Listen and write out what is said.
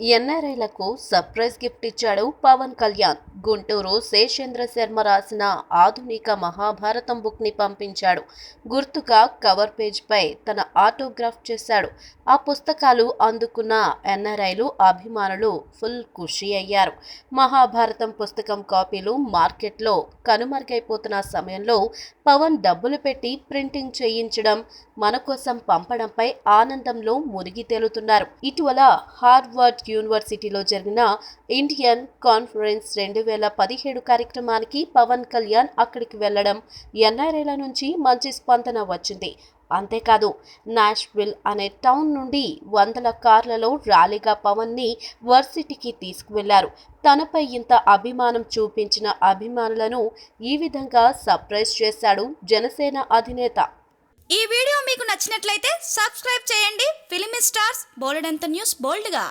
ఎన్ఆర్ఐలకు surprise gift ఇచ్చాడు పవన్ కళ్యాణ్. గుంటూరు శేషేంద్ర శర్మ రాసిన ఆధునిక మహాభారతం బుక్ని పంపించాడు. గుర్తుగా కవర్ పేజ్ పై తన ఆటోగ్రాఫ్ చేశాడు. ఆ పుస్తకాలు అందుకున్న ఎన్ఆర్ఐలు అభిమానులు ఫుల్ ఖుషి అయ్యారు. మహాభారతం పుస్తకం కాపీలు మార్కెట్లో కనుమరుగైపోతున్న సమయంలో పవన్ డబ్బులు పెట్టి ప్రింటింగ్ చేయించడం మన కోసం పంపడంపై ఆనందంలో మునిగి తేలుతున్నారు. ఇటీవల హార్వర్డ్ యూనివర్సిటీలో జరిగిన ఇండియన్ కాన్ఫరెన్స్ రెండు వేల పదిహేడు కార్యక్రమానికి పవన్ కళ్యాణ్ అక్కడికి వెళ్ళడం ఎన్ఆర్ఐల నుంచి మంచి స్పందన వచ్చింది. అంతేకాదు నాష్విల్ అనే టౌన్ నుండి వందల కార్లలో ర్యాలీగా పవన్ని వర్సిటీకి తీసుకువెళ్ళారు. తనపై ఇంత అభిమానం చూపించిన అభిమానులను ఈ విధంగా సర్ప్రైజ్ చేశాడు జనసేన అధినేత. ఈ వీడియో మీకు నచ్చినట్లయితే సబ్స్క్రైబ్ చేయండి. ఫిలిమి స్టార్స్ బోలెడంత న్యూస్ బోల్డ్గా.